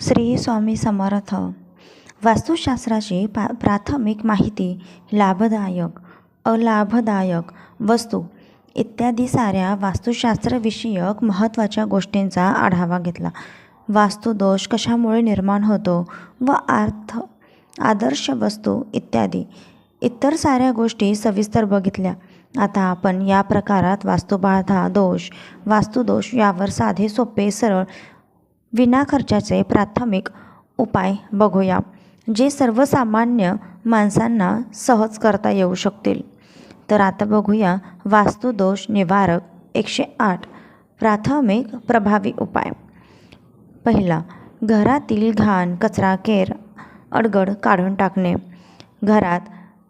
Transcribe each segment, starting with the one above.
श्री स्वामी समर्थ. वास्तुशास्त्राची पा प्राथमिक माहिती लाभदायक अलाभदायक वस्तू इत्यादी साऱ्या वास्तुशास्त्रविषयक महत्त्वाच्या गोष्टींचा आढावा घेतला. वास्तुदोष कशामुळे निर्माण होतो व अर्थ आदर्श वस्तू इत्यादी इतर साऱ्या गोष्टी सविस्तर बघितल्या. आता आपण या प्रकारात वास्तुबाधा दोष वास्तुदोष यावर साधे सोपे सरळ विना खर्चाचे प्राथमिक उपाय बघूया जे सर्वसामान्य माणसांना सहज करता येऊ शकतील. तर आता बघूया वास्तुदोष निवारक एकशे आठ प्राथमिक प्रभावी उपाय. पहिला घरातील घाण कचरा केर अडगड काढून टाकणे. घरात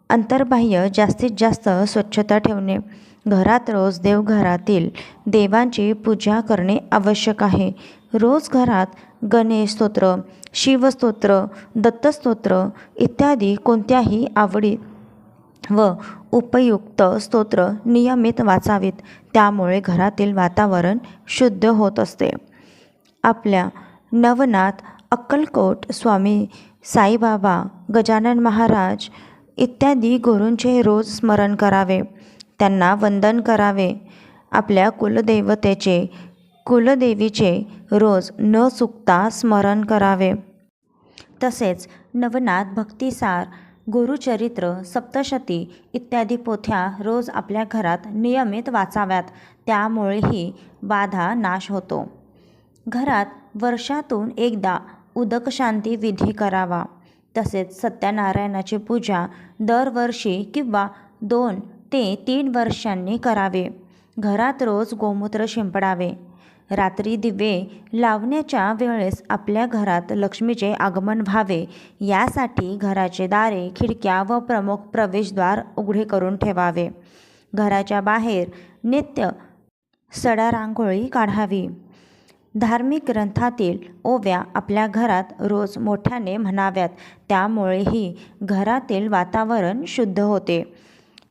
अंतर्बाह्य जास्तीत जास्त स्वच्छता ठेवणे. घरात रोज देवघरातील देवांची पूजा करणे आवश्यक आहे. रोज घरात गणेश स्तोत्र शिवस्तोत्र दत्तस्तोत्र इत्यादी कोणत्याही आवडी व उपयुक्त स्तोत्र नियमित वाचावीत. त्यामुळे घरातील वातावरण शुद्ध होत असते. आपल्या नवनाथ अक्कलकोट स्वामी साईबाबा गजानन महाराज इत्यादी गुरूंचे रोज स्मरण करावे. त्यांना वंदन करावे. आपल्या कुलदेवतेचे कुलदेवीचे रोज न चुकता स्मरण करावे. तसेच नवनाथ भक्तिसार गुरुचरित्र सप्तशती इत्यादी पोथ्या रोज आपल्या घरात नियमित वाचाव्यात. त्यामुळेही बाधा नाश होतो. घरात वर्षातून एकदा उदकशांती विधी करावा. तसेच सत्यनारायणाची पूजा दरवर्षी किंवा दोन ते तीन वर्षांनी करावे. घरात रोज गोमूत्र शिंपडावे. रात्री दिवे लावण्याच्या वेळेस आपल्या घरात लक्ष्मीचे आगमन व्हावे. यासाठी घराचे दारे खिडक्या व प्रमुख प्रवेशद्वार उघडे करून ठेवावे. घराच्या बाहेर नित्य सडा रांगोळी काढावी. धार्मिक ग्रंथातील ओव्या आपल्या घरात रोज मोठ्याने म्हणाव्यात. त्यामुळेही घरातील वातावरण शुद्ध होते.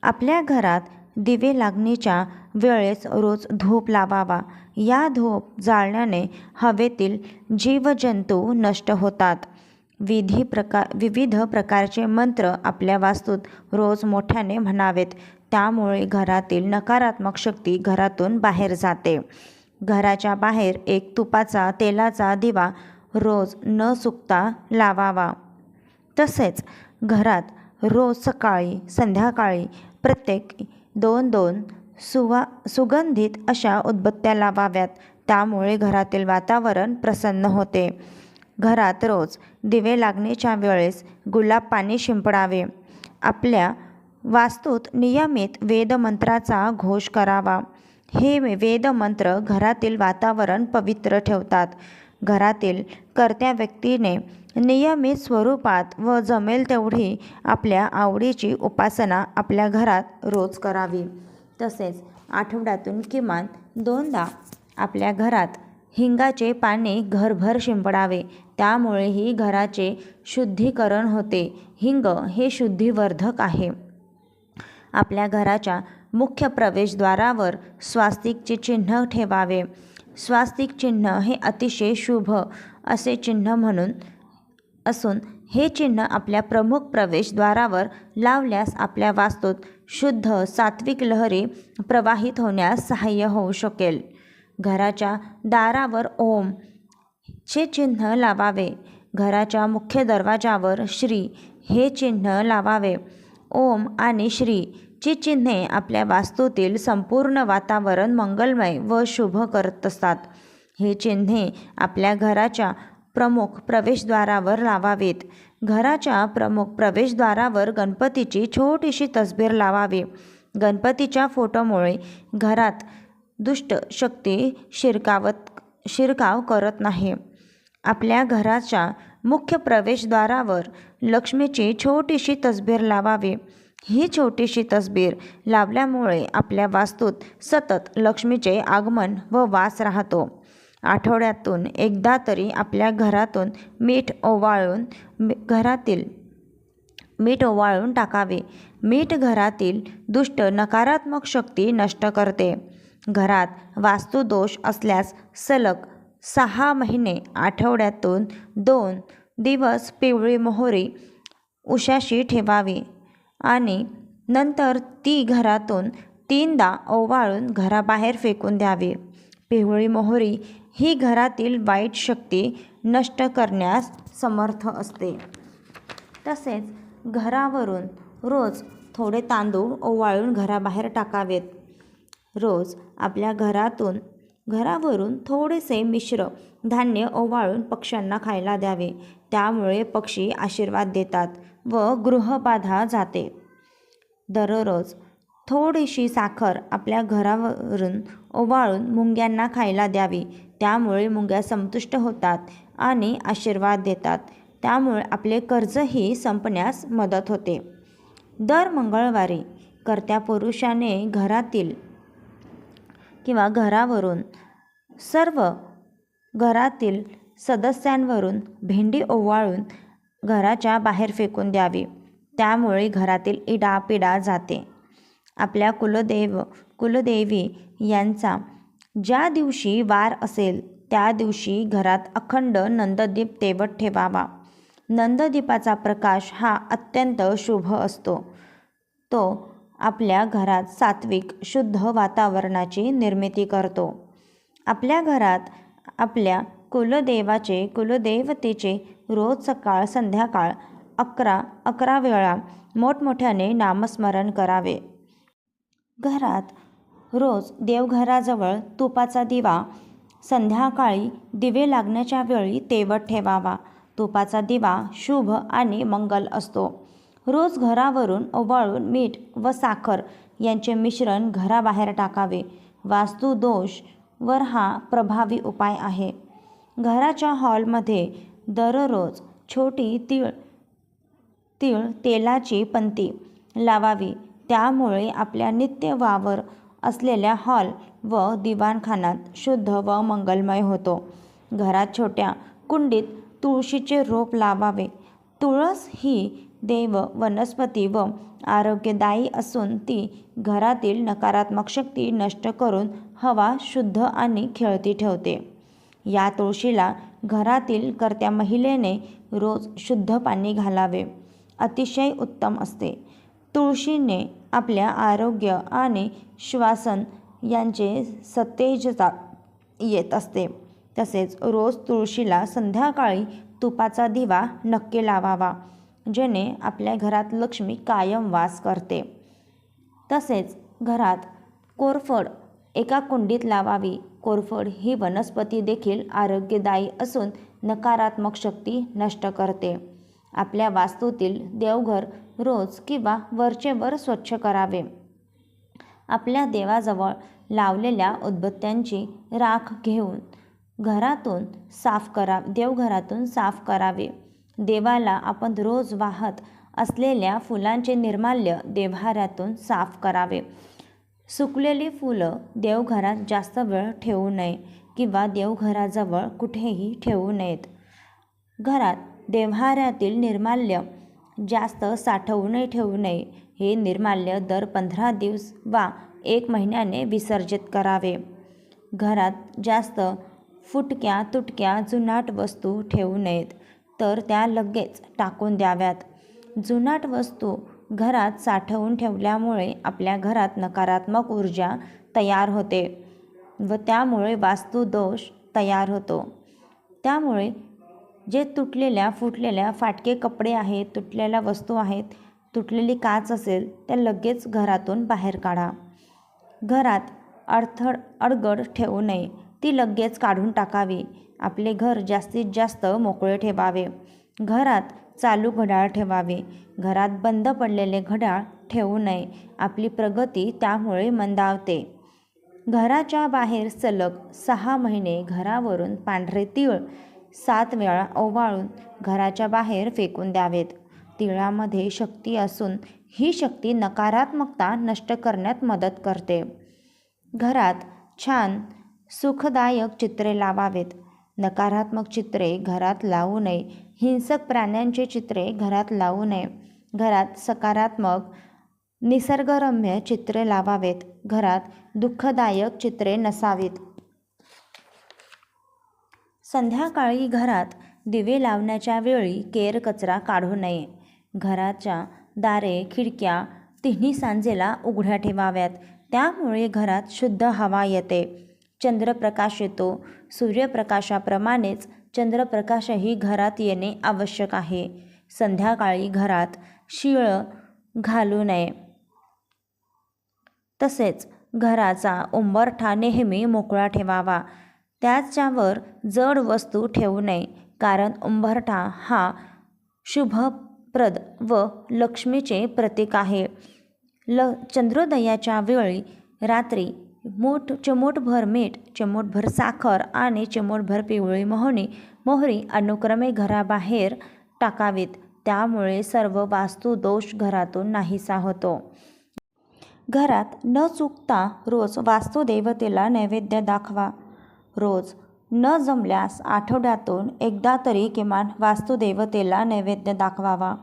आपल्या घरात दिवे लागणीच्या वेळेस रोज धूप लावावा. या धूप जाळण्याने हवेतील जीवजंतू नष्ट होतात. विधी प्रकार विविध प्रकारचे मंत्र आपल्या वास्तूत रोज मोठ्याने म्हणावेत. त्यामुळे घरातील नकारात्मक शक्ती घरातून बाहेर जाते. घराच्या बाहेर एक तुपाचा तेलाचा दिवा रोज न चुकता लावावा. तसेच घरात रोज सकाळी संध्याकाळी प्रत्येक दोन दोन सुवा सुगंधित अशा उदबत्त्या लावाव्यात. त्यामुळे घरातील वातावरण प्रसन्न होते. घरात रोज दिवे लागण्याच्या वेळेस गुलाब पाणी शिंपडावे. आपल्या वास्तूत नियमित वेदमंत्राचा घोष करावा. हे वेदमंत्र घरातील वातावरण पवित्र ठेवतात. घरातील कर्त्या व्यक्तीने नियमित स्वरूपात व जमेल तेवढी आपल्या आवडीची उपासना आपल्या घरात रोज करावी. तसेच आठवड्यातून किमान दोनदा आपल्या घरात हिंगाचे पाने घरभर शिंपडावे. त्यामुळेही घराचे शुद्धीकरण होते. हिंग हे शुद्धीवर्धक आहे. आपल्या घराच्या मुख्य प्रवेशद्वारावर स्वास्तिकचे चिन्ह ठेवावे. स्वास्तिक चिन्ह हे अतिशय शुभ असे चिन्ह म्हणून असून हे चिन्ह आपल्या प्रमुख प्रवेशद्वारावर लावल्यास आपल्या वास्तूत शुद्ध सात्विक लहरी प्रवाहित होण्यास सहाय्य होऊ शकेल. घराच्या दारावर ओम. चे चिन्ह लावावे. घराच्या मुख्य दरवाजावर श्री. हे चिन्ह लावावे. ओम आणि श्री. ची चिन्हे आपल्या वास्तूतील संपूर्ण वातावरण मंगलमय व शुभ करत असतात. हे चिन्हे आपल्या घराच्या प्रमुख प्रवेशद्वारावर लावावीत. घराच्या प्रमुख प्रवेशद्वारावर गणपतीची छोटीशी तसबीर लावावी. गणपतीच्या फोटोमुळे घरात दुष्ट शक्ती शिरकावत शिरकाव करत नाही. आपल्या घराच्या मुख्य प्रवेशद्वारावर लक्ष्मीची छोटीशी तसबीर लावावी. ही छोटीशी तसबीर लावल्यामुळे आपल्या वास्तूत सतत लक्ष्मीचे आगमन व वास राहतो. आठवड्यातून एकदा तरी आपल्या घरातून मीठ ओवाळून घरातील मीठ ओवाळून टाकावे. मीठ घरातील दुष्ट नकारात्मक शक्ती नष्ट करते. घरात वास्तुदोष असल्यास सलग सहा महिने आठवड्यातून दोन दिवस पिवळी मोहरी उशाशी ठेवावी आणि नंतर ती घरातून तीनदा ओवाळून घराबाहेर फेकून द्यावी. पिवळी मोहरी ही घरातील वाईट शक्ती नष्ट करण्यास समर्थ असते. तसेच घरावरून रोज थोडे तांदूळ ओवाळून घराबाहेर टाकावेत. रोज आपल्या घरातून घरावरून थोडेसे मिश्र धान्य ओवाळून पक्ष्यांना खायला द्यावे. त्यामुळे पक्षी आशीर्वाद देतात व गृहबाधा जाते. दररोज थोडीशी साखर आपल्या घरावरून ओवाळून मुंग्यांना खायला द्यावी. त्यामुळे मुंग्या संतुष्ट होतात आणि आशीर्वाद देतात. त्यामुळे आपले कर्जही संपण्यास मदत होते. दर मंगळवारी कर्त्या पुरुषाने घरातील किंवा घरावरून सर्व घरातील सदस्यांवरून भेंडी ओवाळून घराच्या बाहेर फेकून द्यावी. त्यामुळे घरातील इडापिडा जाते. आपल्या कुलदेव कुलदेवी यांचा ज्या दिवशी वार असेल त्या दिवशी घरात अखंड नंददीप तेवत ठेवावा. नंददीपाचा प्रकाश हा अत्यंत शुभ असतो. तो आपल्या घरात सात्विक शुद्ध वातावरणाची निर्मिती करतो. आपल्या घरात आपल्या कुलदेवाचे कुलदेवतेचे रोज सकाळ संध्याकाळ अकरा अकरा वेळा मोठमोठ्याने नामस्मरण करावे. घरात रोज देवघराजवळ तुपाचा दिवा संध्याकाळी दिवे लागण्याच्या वेळी तेवत ठेवावा. तुपाचा दिवा शुभ आणि मंगल असतो. रोज घरावरून ओवाळून मीठ व साखर यांचे मिश्रण घराबाहेर टाकावे. वास्तुदोष वर हा प्रभावी उपाय आहे. घराच्या हॉलमध्ये दररोज छोटी तीळ तीळ तेलाची पंती लावावी. त्यामुळे आपल्या नित्य वावर असलेल्या हॉल व दिवाणखानात शुद्ध व मंगलमय होतो. घरात छोट्या कुंडीत तुळशीचे रोप लावावे. तुळस ही देव वनस्पती व आरोग्यदायी असून ती घरातील नकारात्मक शक्ती नष्ट करून हवा शुद्ध आणि खेळती ठेवते. या तुळशीला घरातील कर्त्या महिलेने रोज शुद्ध पाणी घालावे. अतिशय उत्तम असते. तुळशीने आपल्या आरोग्य आणि श्वासन यांचे सतेजता येत असते. तसेच रोज तुळशीला संध्याकाळी तुपाचा दिवा नक्की लावावा जेणे आपल्या घरात लक्ष्मी कायम वास करते. तसेच घरात कोरफड एका कुंडीत लावावी. कोरफड ही वनस्पती देखील आरोग्यदायी असून नकारात्मक शक्ती नष्ट करते. आपल्या वास्तूतील देवघर रोज किंवा वरचेवर स्वच्छ करावे. आपल्या देवाजवळ लावलेल्या उदबत्त्यांची राख घेऊन घरातून साफ करा देवघरातून साफ करावे. देवाला आपण रोज वाहत असलेल्या फुलांचे निर्माल्य देव्हाऱ्यातून साफ करावे. सुकलेली फुलं देवघरात जास्त वेळ ठेवू नये किंवा देवघराजवळ कुठेही ठेवू नयेत. घरात देव्हाऱ्यातील निर्माल्य जास्त साठवूनही ठेवू नये हे निर्माल्य दर पंधरा दिवस वा एक महिन्याने विसर्जित करावे. घरात जास्त फुटक्या तुटक्या जुनाट वस्तू ठेवू नयेत तर त्या लगेच टाकून द्याव्यात. जुनाट वस्तू घरात साठवून ठेवल्यामुळे आपल्या घरात नकारात्मक ऊर्जा तयार होते व त्यामुळे वास्तुदोष तयार होतो. त्यामुळे जे तुटलेल्या फुटलेल्या फाटके कपडे आहेत तुटलेल्या वस्तू आहेत तुटलेली काच असेल त्या लगेच घरातून बाहेर काढा. घरात अडथळ अडगड ठेवू नये. ती लगेच काढून टाकावी. आपले घर जास्तीत जास्त मोकळे ठेवावे. घरात चालू घड्याळ ठेवावे. घरात बंद पडलेले घड्याळ ठेवू नये. आपली प्रगती त्यामुळे मंदावते. घराच्या बाहेर सलग सहा महिने घरावरून पांढरे तीळ सात वेळा ओवाळून घराच्या बाहेर फेकून द्यावेत. तिळामध्ये शक्ती असून ही शक्ती नकारात्मकता नष्ट करण्यात मदत करते. घरात छान सुखदायक चित्रे लावावेत. नकारात्मक चित्रे घरात लावू नये. हिंसक प्राण्यांचे चित्रे घरात लावू नये. घरात सकारात्मक निसर्गरम्य चित्रे लावावेत. घरात दुःखदायक चित्रे नसावीत. संध्याकाळी घरात दिवे लावण्याच्या वेळी केर कचरा काढू नये. घराच्या दारे खिडक्या तिन्ही सांजेला उघड्या ठेवाव्यात. त्यामुळे घरात शुद्ध हवा येते. चंद्रप्रकाश येतो. सूर्यप्रकाशाप्रमाणेच चंद्रप्रकाशही घरात येणे आवश्यक आहे. संध्याकाळी घरात शिळं घालू नये. तसेच घराचा उंबरठा नेहमी मोकळा ठेवावा. त्याच्यावर जड वस्तू ठेवू नये कारण उंबरठा हा शुभप्रद व लक्ष्मीचे प्रतीक आहे. ल चंद्रोदयाच्या वेळी रात्री मोठ चिमोटभर मीठ चिमोटभर साखर आणि चिमूटभर पिवळी मोहरी मोहरी अनुक्रमे घराबाहेर टाकावीत. त्यामुळे सर्व वास्तुदोष घरातून नाहीसा होतो. घरात न चुकता रोज वास्तुदेवतेला नैवेद्य दाखवा. रोज. न जमल्यास आठवड्यातून एकदा तरी किमान वास्तुदेवतेला नैवेद्य दाखवावा.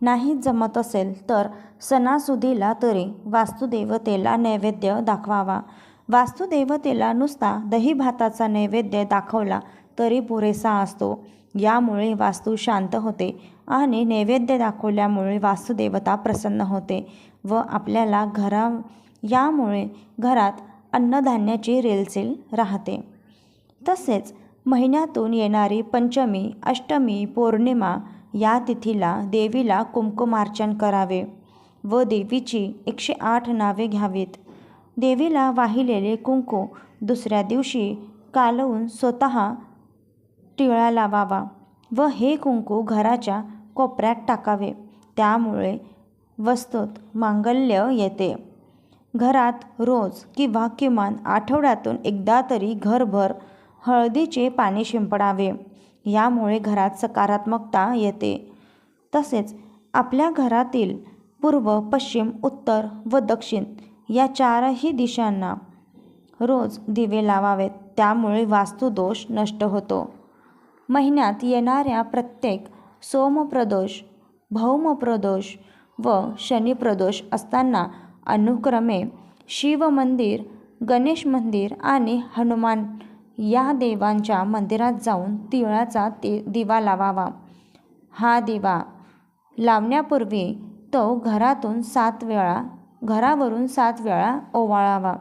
नाही जमत असेल तर सणासुदीला तरी वास्तुदेवतेला नैवेद्य दाखवावा. वास्तुदेवतेला नुसता दही भाताचा नैवेद्य दाखवला तरी पुरेसा असतो. यामुळे वास्तू शांत होते आणि नैवेद्य दाखवल्यामुळे वास्तुदेवता प्रसन्न होते व आपल्याला घरा यामुळे घरात अन्नधान्याची रेलचेल राहते. तसेच महिन्यातून येणारी पंचमी अष्टमी पौर्णिमा या तिथीला देवीला कुंकुमार्चन करावे व देवीची एकशे आठ नावे घ्यावीत. देवीला वाहिलेले कुंकू दुसऱ्या दिवशी कालवून स्वतः टिळा लावावा व हे कुंकू घराच्या कोपऱ्यात टाकावे. त्यामुळे वस्तूत मांगल्य येते. घरात रोज किंवा किमान आठवड्यातून एकदा तरी घरभर हळदीचे पाणी शिंपडावे. यामुळे घरात सकारात्मकता येते. तसेच आपल्या घरातील पूर्व पश्चिम उत्तर व दक्षिण या चारही दिशांना रोज दिवे लावावेत. त्यामुळे वास्तुदोष नष्ट होतो. महिन्यात येणाऱ्या प्रत्येक सोमप्रदोष भौमप्रदोष व शनिप्रदोष असताना अनुक्रमे शिव मंदिर गणेश मंदिर आणि हनुमान या देवांच्या मंदिरात जाऊन तिळाचा ते दिवा लावावा. हा दिवा लावण्यापूर्वी तो घरातून सात वेळा घरावरून सात वेळा ओवाळावा.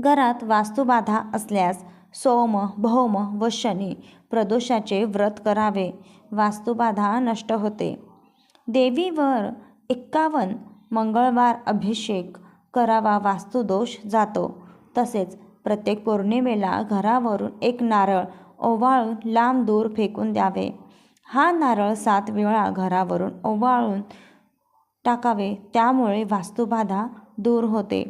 घरात वास्तुबाधा असल्यास सोम भौम व शनी प्रदोषाचे व्रत करावे. वास्तुबाधा नष्ट होते. देवीवर एक्कावन्न मंगळवार अभिषेक करावा वास्तुदोष जातो. तसेच प्रत्येक पौर्णिमेला घरावरून एक नारळ ओवाळून लांब दूर फेकून द्यावे. हा नारळ सात वेळा घरावरून ओवाळून टाकावे त्यामुळे वास्तुबाधा दूर होते.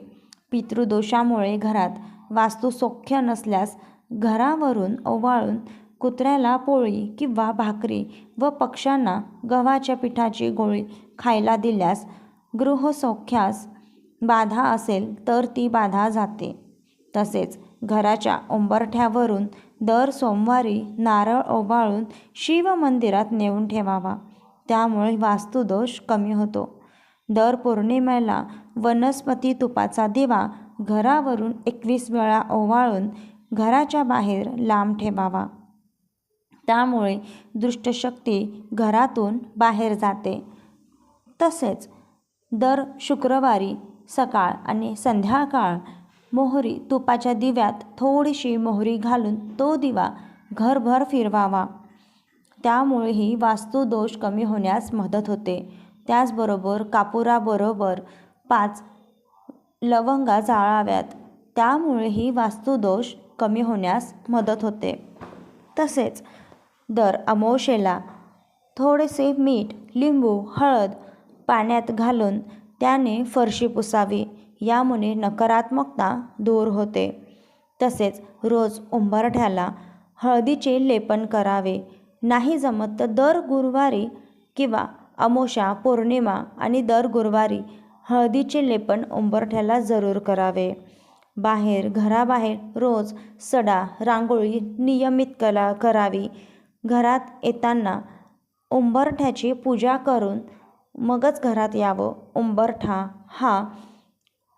पितृदोषामुळे घरात वास्तुसौख्य नसल्यास घरावरून ओवाळून कुत्र्याला पोळी किंवा भाकरी व पक्ष्यांना गव्हाच्या पिठाची गोळी खायला दिल्यास गृहसौख्यास बाधा असेल तर ती बाधा जाते. तसेच घराच्या उंबरठ्यावरून दर सोमवारी नारळ ओवाळून शिवमंदिरात नेऊन ठेवावा. त्यामुळे वास्तुदोष कमी होतो. दर पौर्णिमेला वनस्पती तुपाचा दिवा घरावरून एकवीस वेळा ओवाळून घराच्या बाहेर लांब ठेवावा. त्यामुळे दुष्टशक्ती घरातून बाहेर जाते. तसेच दर शुक्रवारी सकाळ आणि संध्याकाळ मोहरी तुपाच्या दिव्यात थोडीशी मोहरी घालून तो दिवा घरभर फिरवावा. त्यामुळेही वास्तुदोष कमी होण्यास मदत होते. त्याचबरोबर कापुराबरोबर पाच लवंगा जाळाव्यात. त्यामुळेही वास्तुदोष कमी होण्यास मदत होते. तसेच दर अमोशेला थोडेसे मीठ लिंबू हळद पाण्यात घालून त्याने फरशी पुसावी. यामुळे नकारात्मकता दूर होते. तसेच रोज उंबरठ्याला हळदीचे लेपन करावे. नाही जमत तर दर गुरुवारी किंवा अमोशा पौर्णिमा आणि दर गुरुवारी हळदीचे लेपन उंबरठ्याला जरूर करावे. बाहेर घराबाहेर रोज सडा रांगोळी नियमित कला करावी. घरात येताना उंबरठ्याची पूजा करून मगच घरात यावं. उंबरठा हा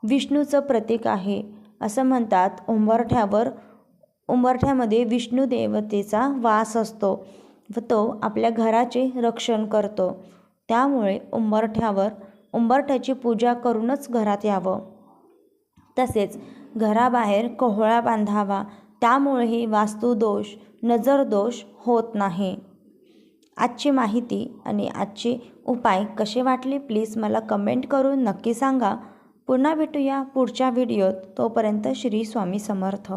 विष्णूचं प्रतीक आहे असं म्हणतात. उंबरठ्यावर उंबरठ्यामध्ये विष्णू देवतेचा वास असतो व तो आपल्या घराचे रक्षण करतो. त्यामुळे उंबरठ्यावर उंबरठ्याची पूजा करूनच घरात यावं. तसेच घराबाहेर कोहळा बांधावा त्यामुळेही वास्तुदोष नजरदोष होत नाही. आजची माहिती आणि आजचे उपाय कसे वाटले प्लीज मला कमेंट करून नक्की सांगा. पुन्हा भेटूया पुढच्या व्हिडिओत. तोपर्यंत श्री स्वामी समर्थ.